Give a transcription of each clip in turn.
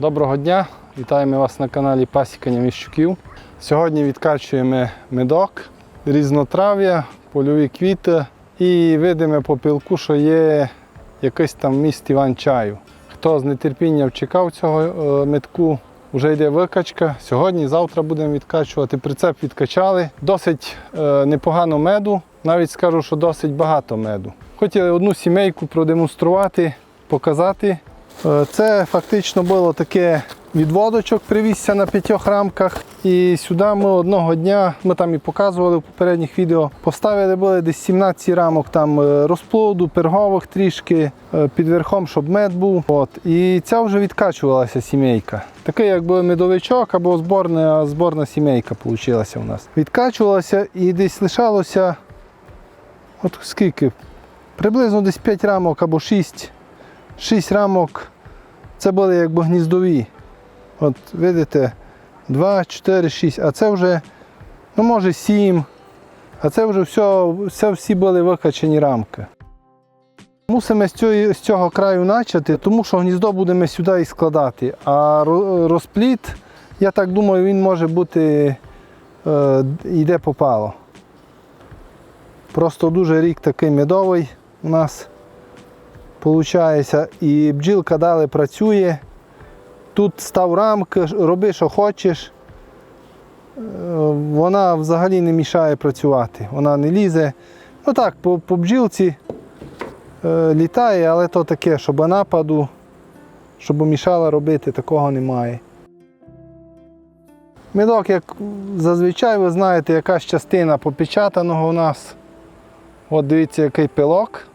Доброго дня! Вітаємо вас на каналі Пасікання Міщуків. Сьогодні відкачуємо медок, різнотрав'я, польові квіти і видимо по пілку, що є якийсь там міст Іван-чаю. Хто з нетерпінням чекав цього е, медку, вже йде викачка. Сьогодні, завтра будемо відкачувати. Прицеп відкачали. Досить е, непогано меду. Навіть скажу, що досить багато меду. Хотіли одну сімейку продемонструвати, показати. Е, Це фактично було таке відводочок, привізся на п'ятьох рамках. І сюди ми одного дня, ми там і показували в попередніх відео, поставили були десь 17 рамок там е, розплоду, пергових трішки е, під верхом, щоб мед був. От. І ця вже відкачувалася сімейка. Такий якби медовичок або зборна, зборна сімейка вийшла у нас. Відкачувалася і десь лишалося от скільки? Приблизно десь 5 рамок або 6. 6 рамок це були якби гніздові. От видите, 2, 4, 6, а це вже, ну може 7. А це вже все, це всі були викачані рамки. Мусимо з цього, з цього краю почати, тому що гніздо будемо сюди і складати. А розпліт, я так думаю, він може бути е, йде попало. Просто дуже рік такий медовий у нас виходить. І бджілка далі працює. Тут став рамки, роби, що хочеш. Е, Вона взагалі не мішає працювати. Вона не лізе. Ну так, по, по бджілці е, літає, але то таке, щоб нападу, щоб мішала робити, такого немає. Медок, як зазвичай, ви знаєте, якась частина попечатаного у нас. От дивіться, який пилок.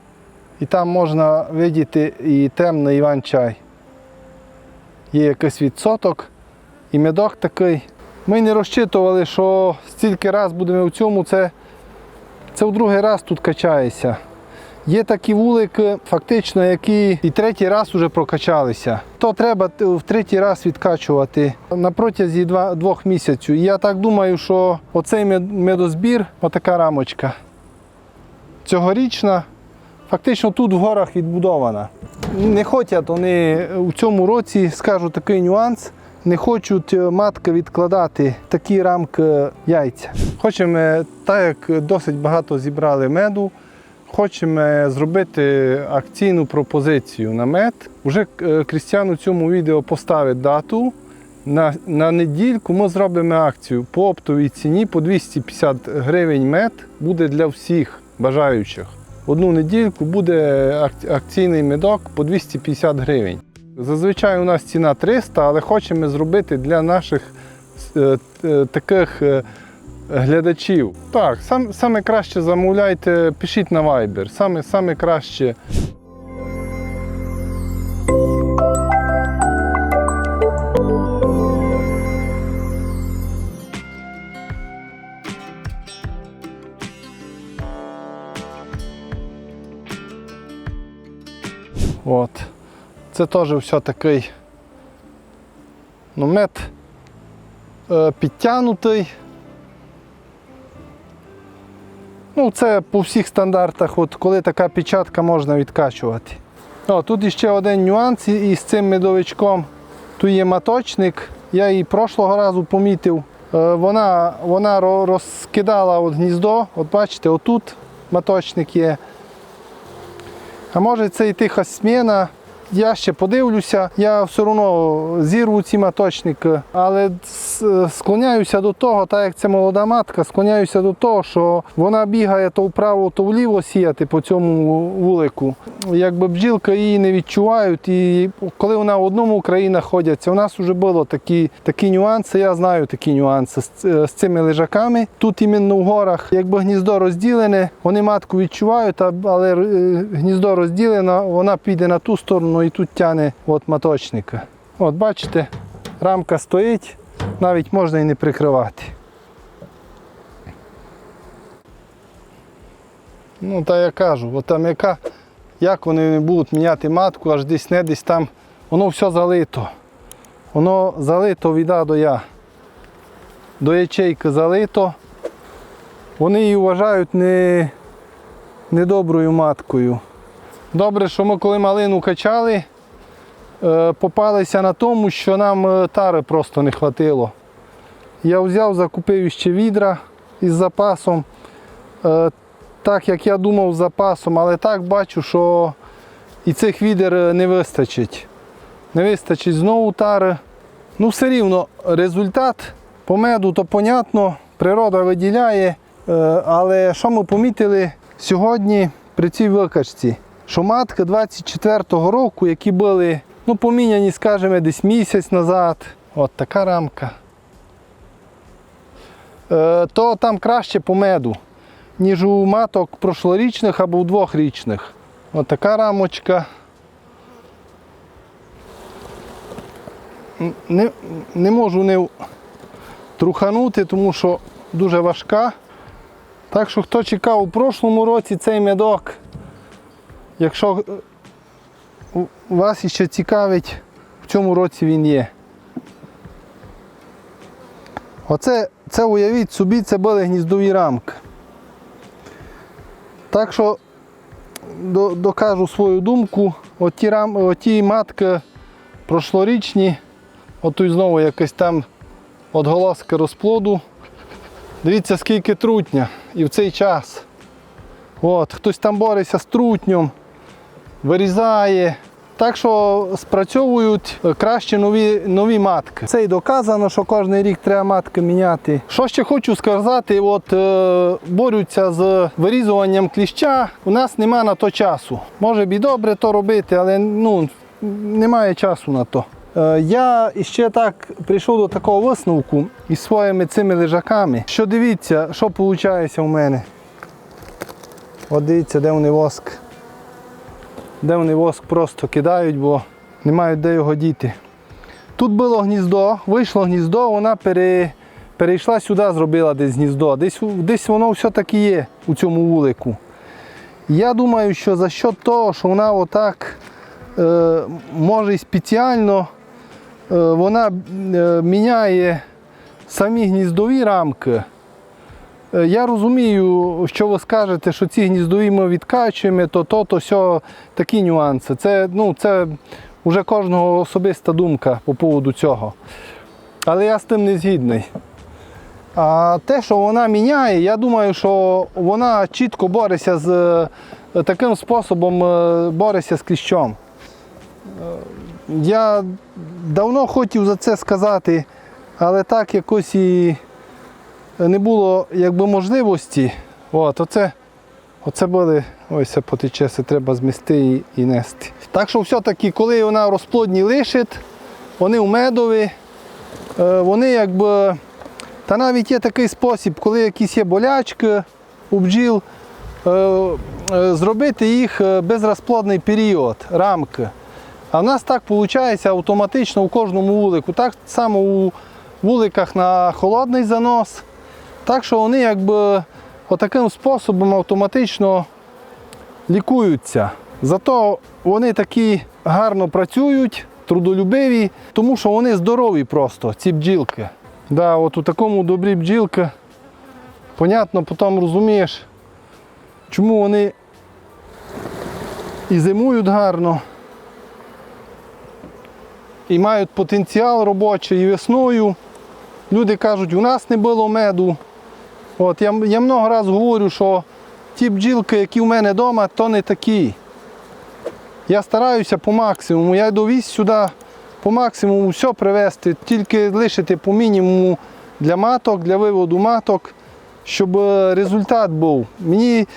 І там можна видіти і темний іван-чай. Є якийсь відсоток. І медок такий. Ми не розчитували, що стільки раз будемо в цьому, це, це в другий раз тут качається. Є такі вулики, фактично, які і третій раз вже прокачалися. То треба в третій раз відкачувати на протязі двох місяців. Я так думаю, що оцей медозбір, отака рамочка, цьогорічна, фактично тут в горах відбудована. Не хочуть вони у цьому році, скажу такий нюанс, не хочуть е, матки відкладати такі рамки яйця. Хочемо, е, так як досить багато зібрали меду, хочемо зробити акційну пропозицію на мед. Уже е, Крістіан у цьому відео поставить дату. На, на недільку ми зробимо акцію по оптовій ціні по 250 гривень мед буде для всіх бажаючих. Одну недільку буде акційний медок по 250 гривень. Зазвичай у нас ціна 300, але хочемо зробити для наших е, е, таких е, глядачів. Так, сам, саме краще замовляйте, пишіть на Viber. Саме, саме краще. От. Це теж все такий ну, мед е, підтягнутий. Ну, це по всіх стандартах, от коли така печатка можна відкачувати. О, тут іще один нюанс і- із цим медовичком. Тут є маточник, я її прошлого разу помітив. Е, Вона, вона розкидала от гніздо, от бачите, отут маточник є. А може це і тиха сміна. Я ще подивлюся, я все одно зірву ці маточники, але склоняюся до того, так як це молода матка, склоняюся до того, що вона бігає то вправо, то вліво сіяти по цьому вулику. Якби бджілка її не відчувають, і коли вона в одному країні ходяться, у нас вже було такі, такі нюанси, я знаю такі нюанси з, з цими лежаками. Тут іменно в горах, якби гніздо розділене, вони матку відчувають, але е, гніздо розділено, вона піде на ту сторону і тут тягне от маточника. От бачите, рамка стоїть, навіть можна і не прикривати. Ну, та я кажу, от там яка, як вони не будуть міняти матку, аж десь не десь там, воно все залито. Воно залито від А до Я. До ячейки залито. Вони її вважають не, недоброю маткою. Добре, що ми коли малину качали, е, попалися на тому, що нам е, тари просто не хватило. Я взяв, закупив ще відра із запасом. Е, Так як я думав з запасом, але так бачу, що і цих відер не вистачить. Не вистачить знову тари. Ну, все рівно результат по меду, то понятно, природа виділяє. Але що ми помітили сьогодні при цій викачці? Що матки 24-го року, які були ну, поміняні, скажімо, десь місяць назад, от така рамка, е, то там краще по меду, ніж у маток прошлорічних або у двохрічних. От така рамочка. Не, не можу не труханути, тому що дуже важка. Так що хто чекав у прошлому році цей медок, якщо е, вас ще цікавить, в цьому році він є. Оце це уявіть собі, це були гніздові рамки. Так що до- докажу свою думку, оті, рам, оті матки прошлорічні, отут знову якась там отголоска розплоду. Дивіться, скільки трутня і в цей час. От, хтось там бореться з трутнем, вирізає. Так що спрацьовують е, краще нові, нові матки. Це і доказано, що кожен рік треба матки міняти. Що ще хочу сказати, от е, борються з вирізуванням кліща. У нас нема на то часу. Може і добре то робити, але ну, немає часу на то. Е, Я ще так прийшов до такого висновку із своїми цими лежаками. Що дивіться, що виходить у мене. От дивіться, де вони воск. Де вони воск просто кидають, бо не мають де його діти. Тут було гніздо, вийшло гніздо, вона пере, перейшла сюди, зробила десь гніздо. Десь, десь воно все-таки є у цьому вулику. Я думаю, що за що того, що вона отак е, може і спеціально е, вона е, міняє самі гніздові рамки. Е, Я розумію, що ви скажете, що ці гніздові ми відкачуємо, то то, то все такі нюанси. Це, ну, це вже кожного особиста думка по поводу цього. Але я з тим не згідний. А те, що вона міняє, я думаю, що вона чітко бореться з е, таким способом е, бореться з кліщом. Я давно хотів за це сказати, але так якось і не було якби можливості. От, оце, оце були, ось потече, це треба змести і, і нести. Так що все-таки, коли вона розплодні лишить, вони у медові, е, вони якби. Та навіть є такий спосіб, коли якісь є болячки у бджіл, е, е, зробити їх безрозплодний період, рамки. А в нас так виходить автоматично у кожному вулику. Так само у вуликах на холодний занос. Так що вони якби отаким способом автоматично лікуються. Зато вони такі гарно працюють, трудолюбиві, тому що вони здорові просто, ці бджілки. Да, от у такому добрі бджілки, понятно, потім розумієш, чому вони і зимують гарно, і мають потенціал робочий і весною. Люди кажуть, у нас не було меду. От, я, я много разів говорю, що ті бджілки, які в мене вдома, то не такі. Я стараюся по максимуму. Я довіз сюди по максимуму все привезти, тільки лишити по мінімуму для маток, для виводу маток, щоб е, результат був. Мені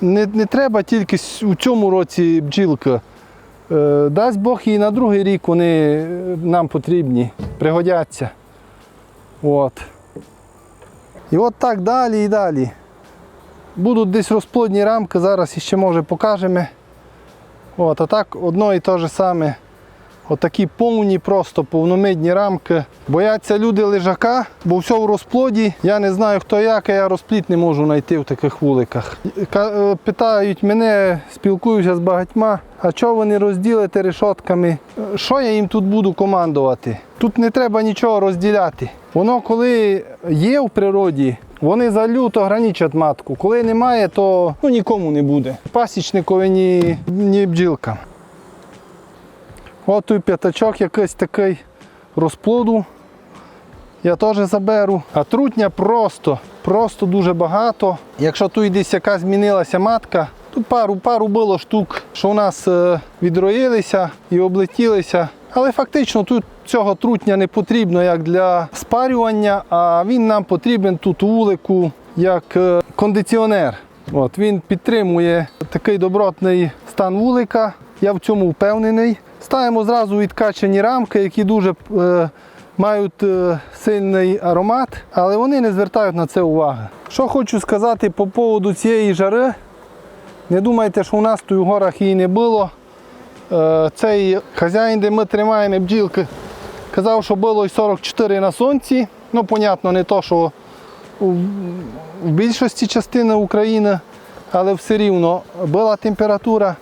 не, не треба тільки у цьому році бджілка. Е, Дасть Бог і на другий рік вони е, нам потрібні, пригодяться. От. І от так далі і далі. Будуть десь розплодні рамки, зараз іще може покажемо. От, а так одно і те ж саме. Отакі повні, просто повномидні рамки. Бояться люди лежака, бо все в розплоді. Я не знаю хто як, а я розплід не можу знайти в таких вуликах. Е, Питають мене, спілкуюся з багатьма, а чого ви не розділите решотками? Що я їм тут буду командувати? Тут не треба нічого розділяти. Воно коли є в природі, вони залюто граничать матку. Коли немає, то ну, нікому не буде. Пасічникові ні, ні бджілкам. От той п'ятачок якийсь такий розплоду. Я теж заберу. А трутня просто, просто дуже багато. Якщо тут десь яка змінилася матка, тут пару, пару було штук, що у нас е, відроїлися і облетілися. Але фактично тут цього трутня не потрібно як для спарювання, а він нам потрібен тут у вулику як е, кондиціонер. От, він підтримує такий добротний стан вулика. Я в цьому впевнений. Ставимо зразу відкачані рамки, які дуже е, мають е, сильний аромат, але вони не звертають на це уваги. Що хочу сказати по поводу цієї жари. Не думайте, що у нас тут в горах її не було. Е, Цей хазяїн, де ми тримаємо бджілки, казав, що було й 44 на сонці. Ну, понятно, не то, що у- в більшості частини України, але все рівно була температура.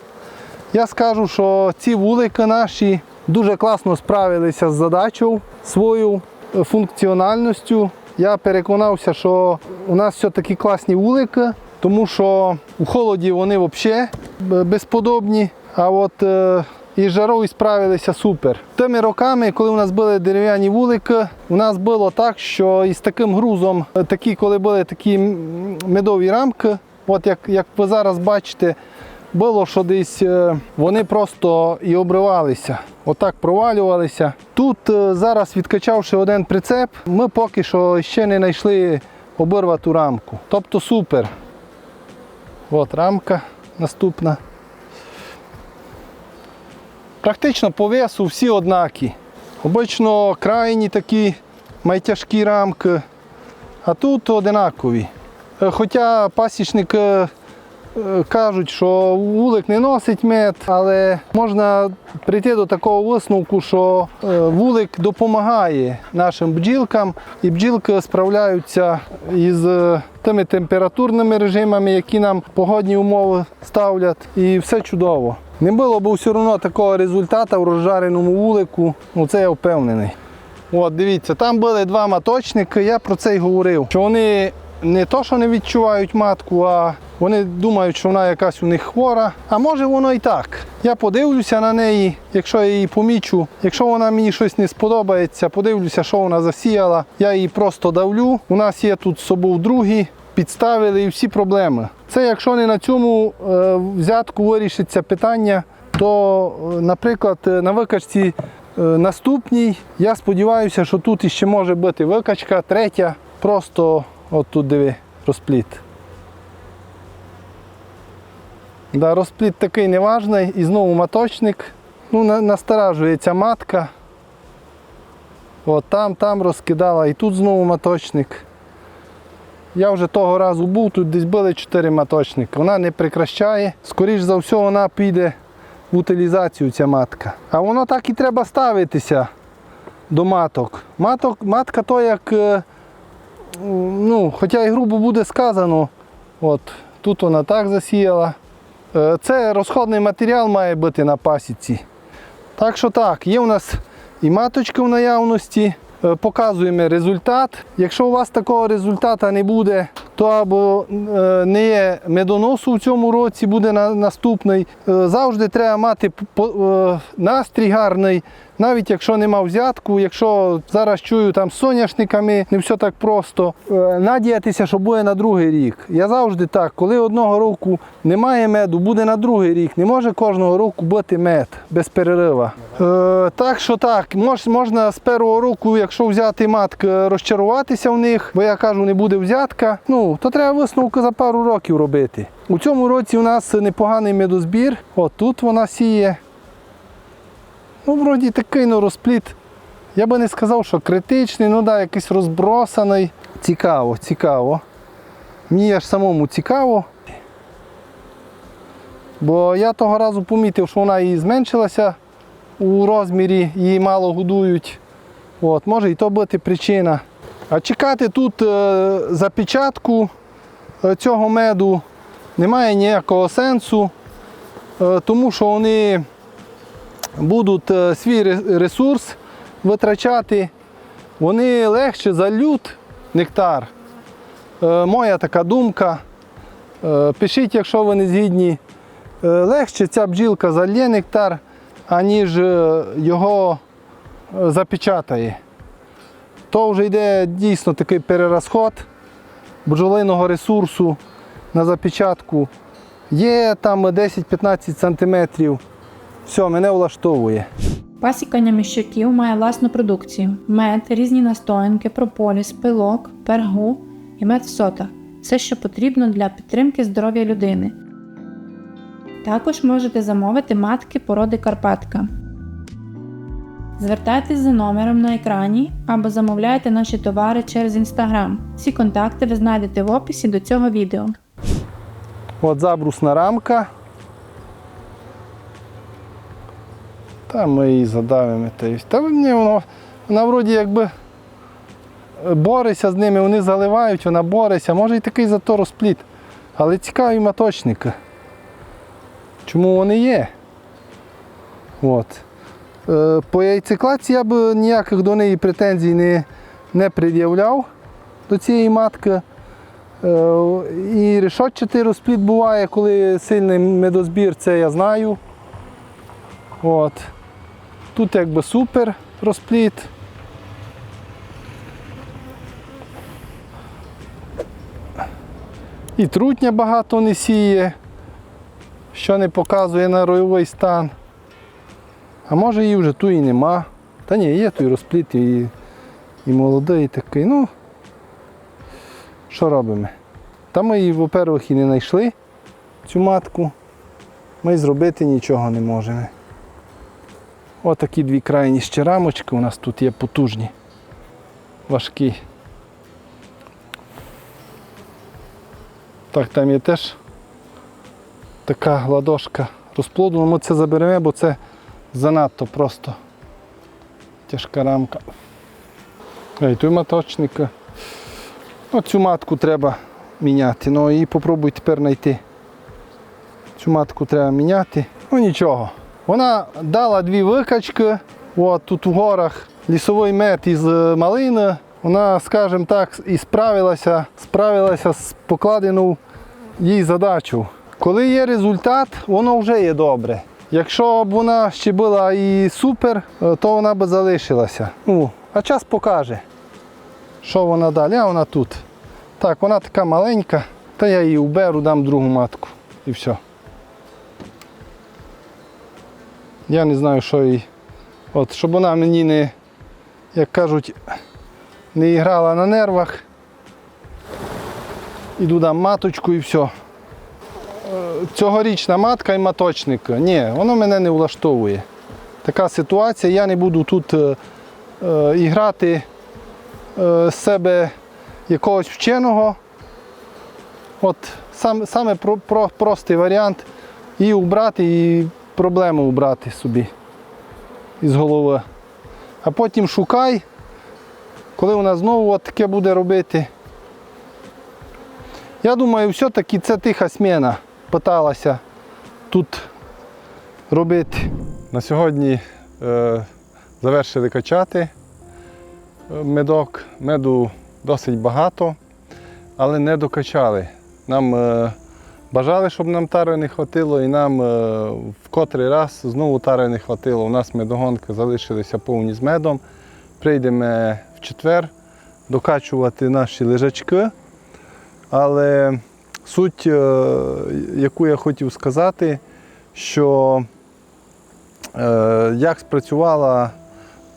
Я скажу, що ці вулики наші дуже класно справилися з задачею своєю е, функціональністю. Я переконався, що у нас все-таки класні вулики, тому що у холоді вони взагалі безподобні. А от е, і жарою справилися супер. Тими роками, коли у нас були дерев'яні вулики, у нас було так, що із таким грузом, е, такі, коли були такі медові рамки, от як, як ви зараз бачите, було, що десь е, вони просто і обривалися, отак провалювалися. Тут е, зараз, відкачавши один прицеп, ми поки що ще не знайшли обірвату рамку. Тобто супер. От рамка наступна. Практично по весу всі однакі. Обично крайні такі майтяжкі рамки, а тут одинакові. Е, Хоча пасічник кажуть, що вулик не носить мед, але можна прийти до такого висновку, що е, вулик допомагає нашим бджілкам, і бджілки справляються із е, тими температурними режимами, які нам погодні умови ставлять, і все чудово. Не було б все одно такого результату в розжареному вулику, ну це я впевнений. От, дивіться, там були два маточники, я про це й говорив. Що вони не то, що не відчувають матку, а вони думають, що вона якась у них хвора. А може воно і так. Я подивлюся на неї, якщо я її помічу. Якщо вона мені щось не сподобається, подивлюся, що вона засіяла. Я її просто давлю. У нас є тут з собою другі, підставили і всі проблеми. Це якщо не на цьому е, взятку вирішиться питання, то, е, наприклад, е, на викачці наступній, я сподіваюся, що тут іще може бути викачка, третя, просто от тут диви, розпліт. Да, розпліт такий неважний і знову маточник. Ну, на- насторажується матка. От там, там розкидала і тут знову маточник. Я вже того разу був, тут десь були 4 маточники. Вона не прикращає. Скоріш за все, вона піде в утилізацію ця матка. А воно так і треба ставитися до маток. Маток матка то як, е, ну, хоча і грубо буде сказано, от, тут вона так засіяла. Е, Це розходний матеріал має бути на пасіці. Так що так, є у нас і маточки в наявності. Е, Показуємо результат. Якщо у вас такого результату не буде, то або е, не є медоносу в цьому році, буде наступний. Е, Завжди треба мати е, настрій гарний, навіть якщо нема взятку, якщо зараз чую там з соняшниками, не все так просто. Надіятися, що буде на другий рік. Я завжди так, коли одного року немає меду, буде на другий рік. Не може кожного року бути мед без перерива. Так що так, можна з першого року, якщо взяти матки, розчаруватися в них, бо я кажу, не буде взятка. Ну, то треба висновку за пару років робити. У цьому році у нас непоганий медозбір. От тут вона сіє. Ну, вроді такий ну, розпліт. Я би не сказав, що критичний, ну да, якийсь розбросаний. Цікаво, цікаво. Мені аж самому цікаво. Бо я того разу помітив, що вона і зменшилася у розмірі, її мало годують. От, може і то бути причина. А чекати тут е, запечатку е, цього меду немає ніякого сенсу, е, тому що вони будуть свій ресурс витрачати, вони легше зальють нектар. Моя така думка. Пишіть, якщо ви не згідні. Легше ця бджілка зальє нектар, аніж його запечатає. То вже йде дійсно такий перерозход бджолиного ресурсу на запечатку. Є там 10-15 см. Все, мене влаштовує. Пасікання міщуків має власну продукцію: мед, різні настоянки, прополіс, пилок, пергу і мед в сотах все, що потрібно для підтримки здоров'я людини. Також можете замовити матки породи Карпатка. Звертайтесь за номером на екрані або замовляйте наші товари через інстаграм. Всі контакти ви знайдете в описі до цього відео. От забрусна рамка. Та ми її задавимо. Та, й- та ні, воно, вона вроді якби бореться з ними, вони заливають, вона бореться. Може і такий зато розпліт. Але цікаві маточники. Чому вони є? От. Е, По яйцекладці я б ніяких до неї претензій не, не пред'являв до цієї матки. Е, І решетчатий розпліт буває, коли сильний медозбір, це я знаю. От. Тут якби супер розпліт. І трутня багато не сіє, що не показує на ройовий стан. А може її вже ту і нема. Та ні, є той розпліт і, і молодий такий. Ну, що робимо? Та ми її, во-первых, і не знайшли цю матку. Ми зробити нічого не можемо. Отакі дві крайні ще рамочки у нас тут є потужні, важкі. Так, там є теж така гладошка розплоду. Ми це заберемо, бо це занадто просто тяжка рамка. Ей, той маточник. Оцю матку треба міняти. Ну і попробуй тепер знайти. Цю матку треба міняти. Ну нічого. Вона дала дві викачки. От тут в горах лісовий мед із е, малини. Вона, скажімо так, і справилася, справилася з покладену їй задачу. Коли є результат, воно вже є добре. Якщо б вона ще була і супер, е, то вона б залишилася. Ну, а час покаже, що вона далі, а вона тут. Так, вона така маленька, та я її уберу, дам другу матку і все. Я не знаю, що їй. От, щоб вона мені не, як кажуть, не грала на нервах. Іду дам маточку і все. Цьогорічна матка і маточник. Ні, воно мене не влаштовує. Така ситуація, я не буду тут е, е, іграти е, з себе якогось вченого. От сам, саме про, про, простий варіант і убрати, і проблему убрати собі із голови. А потім шукай, коли вона знову от таке буде робити. Я думаю, все-таки це тиха сміна питалася тут робити. На сьогодні е, завершили качати е, медок. Меду досить багато, але не докачали. Нам е, бажали, щоб нам тари не хватило, і нам е, в котрий раз знову тари не хватило. У нас медогонки залишилися повні з медом. Прийдемо в четвер докачувати наші лежачки. Але суть, е, яку я хотів сказати, що е, як спрацювала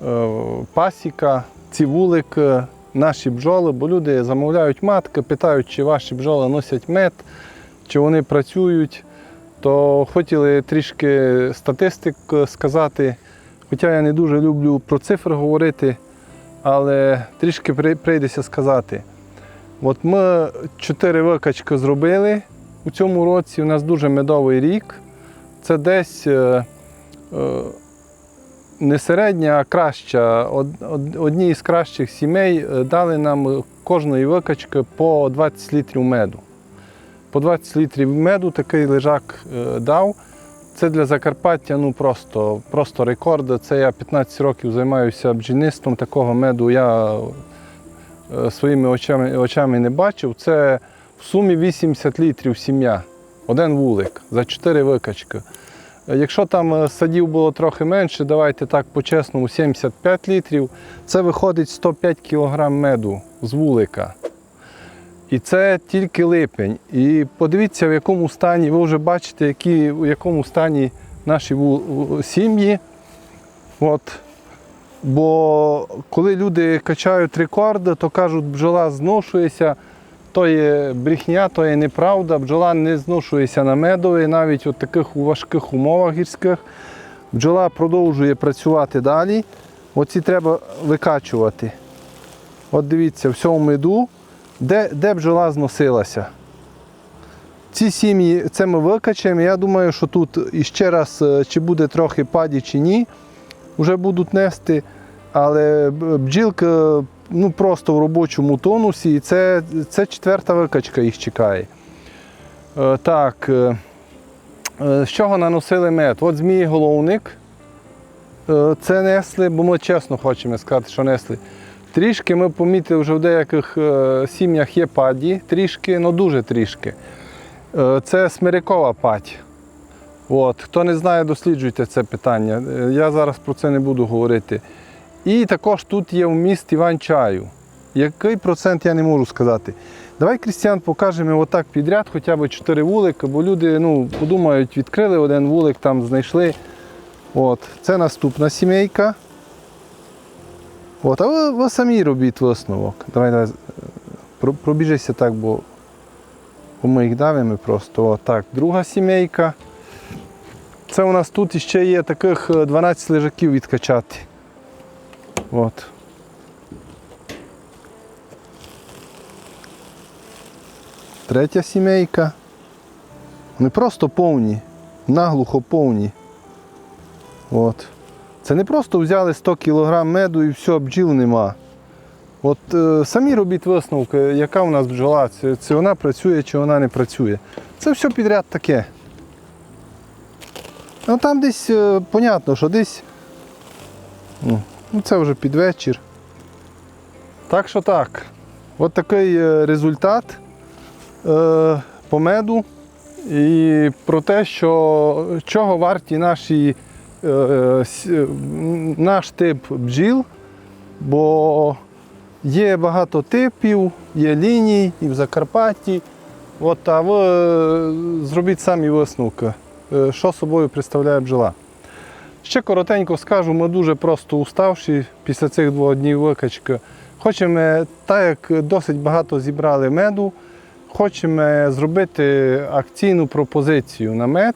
е, пасіка, ці вулики, наші бджоли, бо люди замовляють матки, питають, чи ваші бджоли носять мед, чи вони працюють, то хотіли трішки статистик сказати. Хоча я не дуже люблю про цифри говорити, але трішки при- прийдеться сказати. От ми чотири викачки зробили у цьому році. У нас дуже медовий рік. Це десь е, е, не середня, а краща. Од- од- Одні із кращих сімей е, дали нам кожної викачки по 20 літрів меду. По 20 літрів меду такий лежак дав. Це для Закарпаття ну, просто, просто рекорд. Це я 15 років займаюся бджільництвом. Такого меду я своїми очами, очами не бачив. Це в сумі 80 літрів сім'я. Один вулик за 4 викачки. Е, Якщо там е, садів було трохи менше, давайте так по-чесному 75 літрів, це виходить 105 кг меду з вулика. І це тільки липень. І подивіться, в якому стані, ви вже бачите, які, в якому стані наші сім'ї. От. Бо коли люди качають рекорди, то кажуть, бджола зношується, то є брехня, то є неправда. Бджола не зношується на медові, навіть у таких важких умовах гірських. Бджола продовжує працювати далі. Оці треба викачувати. От дивіться, в цьому меду, де, де бджола зносилася. Ці сім'ї, це ми викачаємо. Я думаю, що тут іще раз, е, чи буде трохи паді, чи ні, вже будуть нести. Але бджілка ну, просто в робочому тонусі, і це, це четверта викачка їх чекає. Е, так, е, е, з чого наносили мед? От змій головник. Е, Це несли, бо ми чесно хочемо сказати, що несли. Трішки ми помітили, вже в деяких е, сім'ях є паді, трішки, але дуже трішки. Е, Це смирякова падь. От. Хто не знає, досліджуйте це питання. Е, Я зараз про це не буду говорити. І також тут є вміст іван-чаю. Який процент я не можу сказати. Давай, Крістіан, покажемо отак підряд, хоча б 4 вулика, бо люди ну, подумають, відкрили один вулик, там знайшли. От. Це наступна сімейка. От. А ви, ви самі робіть висновок. Давай, давай пробіжися так, бо ми їх давимо просто. От, так. Друга сімейка. Це у нас тут ще є таких е, 12 лежаків відкачати. От. Третя сімейка. Вони просто повні, наглухо повні. От. Це не просто взяли 100 кг меду і все, бджіл нема. От е, самі робіть висновки, яка у нас бджола, чи вона працює, чи вона не працює. Це все підряд таке. Ну там десь, е, понятно, що десь. Ну, ну, це вже під вечір. Так що так. От такий е, результат е, по меду. І про те, що чого варті наші, е, наш тип бджіл, бо є багато типів, є ліній і в Закарпатті. От, а ви е, зробіть самі висновки, е, що собою представляє бджола. Ще коротенько скажу, ми дуже просто уставші після цих двох днів викачки. Хочемо, так як досить багато зібрали меду, хочемо зробити акційну пропозицію на мед.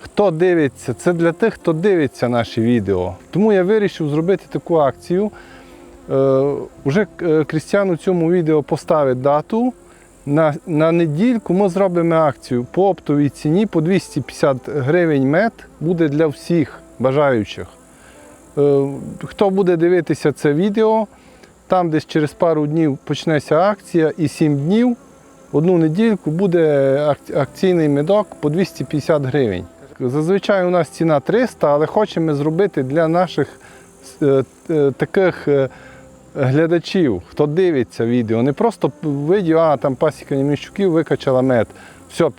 Хто дивиться, це для тих, хто дивиться наші відео. Тому я вирішив зробити таку акцію. Е, Уже е, Крістіан у цьому відео поставить дату. На, на недільку ми зробимо акцію по оптовій ціні по 250 гривень мед буде для всіх бажаючих. Е, Хто буде дивитися це відео, там десь через пару днів почнеться акція і 7 днів, одну недільку буде акційний медок по 250 гривень. Зазвичай у нас ціна 300, але хочемо зробити для наших е, е, таких глядачів, хто дивиться відео, не просто видео, а там пасіка Німіщуків викачала мед. Все,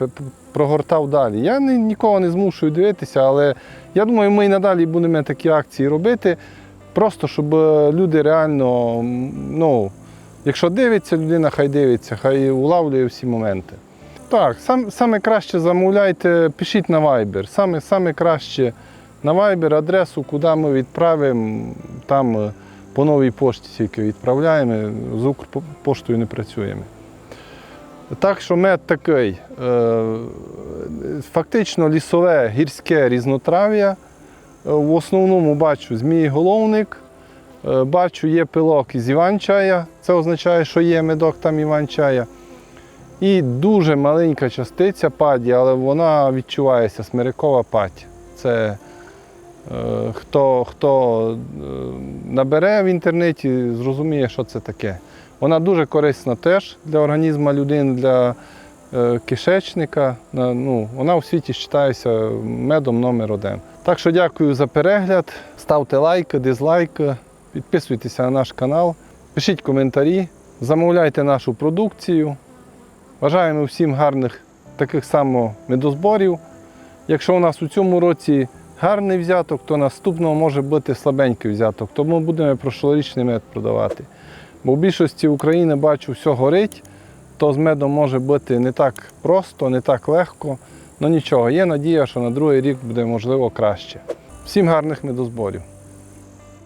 прогортав далі. Я ні- нікого не змушую дивитися, але я думаю, ми і надалі будемо такі акції робити. Просто щоб е, люди реально, ну, якщо дивиться людина, хай дивиться, хай улавлює всі моменти. Так, сам, саме краще замовляйте, пишіть на Viber. Саме, саме краще на Viber адресу, куди ми відправимо, там е, по новій пошті тільки відправляємо, з Укрпоштою не працюємо. Так що мед такий. е, Фактично лісове гірське різнотрав'я. Е, В основному бачу змій-головник, е, бачу є пилок із іван-чая. Це означає, що є медок там іван-чая. І дуже маленька частиця паді, але вона відчувається смирякова падь. Це хто, хто е, набере в інтернеті, зрозуміє, що це таке. Вона дуже корисна теж для організму людини, для е, кишечника. Ну, вона у світі вважається медом номер один. Так що дякую за перегляд. Ставте лайки, дизлайки, підписуйтеся на наш канал, пишіть коментарі, замовляйте нашу продукцію. Бажаємо всім гарних таких само медозборів Якщо у нас у цьому році гарний взяток, то наступного може бути слабенький взяток. Тому будемо прошлорічний мед продавати. Бо в більшості України бачу, все горить, то з медом може бути не так просто, не так легко. Ну нічого, є надія, що на другий рік буде можливо краще. Всім гарних медозборів!